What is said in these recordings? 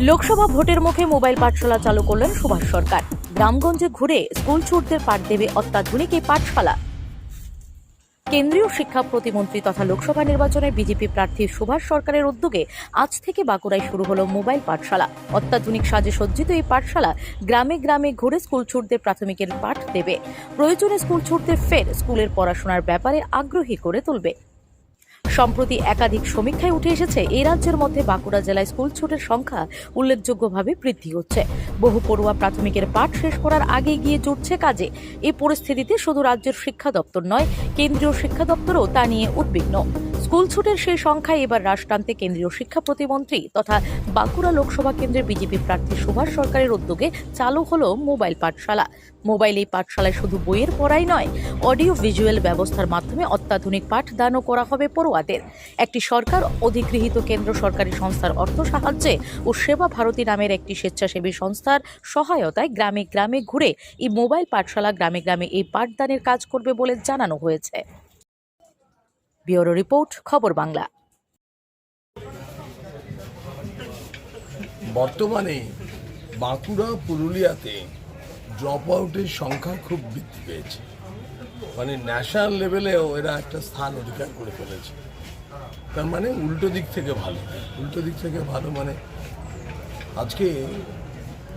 লোকসভা ভোটের মুখে মোবাইল পাঠশালা চালু করলেন সুভাষ সরকার। গ্রামগঞ্জে ঘুরে স্কুল ছুটদের পাঠ দেবে অত্যাধুনিক এই পাঠশালা। কেন্দ্রীয় শিক্ষা প্রতিমন্ত্রী তথা লোকসভা নির্বাচনে বিজেপি প্রার্থী সুভাষ সরকারের উদ্যোগে আজ থেকে বাঁকুড়ায় শুরু হলো মোবাইল পাঠশালা। অত্যাধুনিক সাজে সজ্জিত এই পাঠশালা গ্রামে গ্রামে ঘুরে স্কুল ছুটদের প্রাথমিকের পাঠ দেবে। প্রয়োজনে স্কুল ছুটদের ফের স্কুলের পড়াশোনার ব্যাপারে আগ্রহী করে তুলবে। সম্প্রতি একাধিক সমীক্ষায় উঠে এসেছে, এই রাজ্যের মধ্যে বাঁকুড়া জেলায় স্কুল ছুটের সংখ্যা উল্লেখযোগ্যভাবে বৃদ্ধি হচ্ছে। বহু পড়ুয়া প্রাথমিকের পাঠ শেষ করার আগে গিয়ে জুটছে কাজে। এই পরিস্থিতিতে শুধু রাজ্যের শিক্ষা দপ্তর নয়, কেন্দ্রীয় শিক্ষা দপ্তরও তা নিয়ে উদ্বিগ্ন। স্কুল ছুটের সেই সংখ্যায় এবার হ্রাস টানতে কেন্দ্রীয় শিক্ষা প্রতিমন্ত্রী তথা বাঁকুড়া লোকসভা কেন্দ্রের বিজেপি প্রার্থী সুভাষ সরকারের উদ্যোগে চালু হলো মোবাইল পাঠশালা। মোবাইল এই পাঠশালায় শুধু বইয়ের পড়াই নয়, অডিও ভিজুয়াল ব্যবস্থার মাধ্যমে অত্যাধুনিক পাঠদানও করা হবে পড়ুয়াদের একটি সরকার অধিগৃহীত কেন্দ্র সরকারি সংস্থার অর্থ সাহায্যে ও সেবা ভারতী নামের একটি স্বেচ্ছাসেবী সংস্থার সহায়তায় গ্রামে গ্রামে ঘুরে এই মোবাইল পাঠশালা গ্রামে গ্রামে এই পাঠদানের কাজ করবে বলে জানানো হয়েছে। ব্যুরো রিপোর্ট, খবর বাংলা। বর্তমানে বাঁকুড়া, পুরুলিয়াতে ড্রপ আউটের সংখ্যা খুব বৃদ্ধি পেয়েছে। মানে ন্যাশনাল লেভেলেও এরা একটা স্থান অধিকার করে ফেলেছে। তার মানে উল্টো দিক থেকে ভালো। উল্টো দিক থেকে ভালো মানে আজকে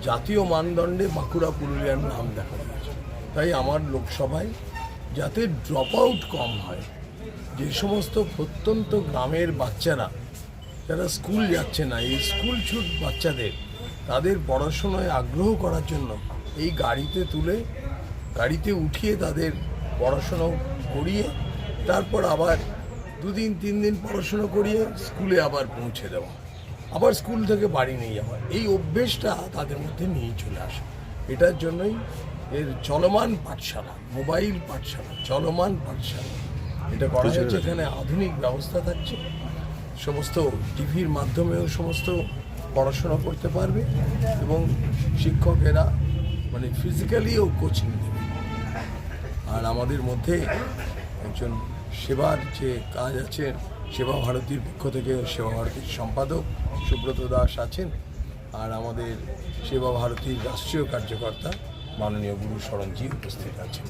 জাতীয় মানদণ্ডে বাঁকুড়া পুরুলিয়ার নাম দেখা যাচ্ছে। তাই আমার লোকসভায় যাতে ড্রপ আউট কম হয়, যে সমস্ত প্রত্যন্ত গ্রামের বাচ্চারা, যারা স্কুল যাচ্ছে না, এই স্কুল ছুট বাচ্চাদের, তাদের পড়াশোনায় আগ্রহ করার জন্য এই গাড়িতে তুলে, গাড়িতে উঠিয়ে তাদের পড়াশোনা করিয়ে, তারপর আবার দুদিন তিন দিন পড়াশোনা করিয়ে স্কুলে আবার পৌঁছে দেওয়া। আবার স্কুল থেকে বাড়ি নিয়ে যাওয়া। এই অভ্যেসটা তাদের মধ্যে নিয়ে চলে আসে। এটার জন্যই এর চলমান পাঠশালা মোবাইল পাঠশালা চলমান পাঠশালা। এটা করা হচ্ছে এখানে আধুনিক ব্যবস্থা থাকছে। সমস্ত টিভির মাধ্যমেও সমস্ত পড়াশোনা করতে পারবে এবং শিক্ষকেরা মানে ফিজিক্যালিও কোচিং দেবে। আর আমাদের মধ্যে একজন সেবার যে কাজ আছে, সেবা ভারতীর পক্ষ থেকে সেবা ভারতীর সম্পাদক সুব্রত দাস আছেন আর আমাদের সেবা ভারতীর রাষ্ট্রীয় কার্যকর্তা মাননীয় গুরু শরণজি উপস্থিত আছেন।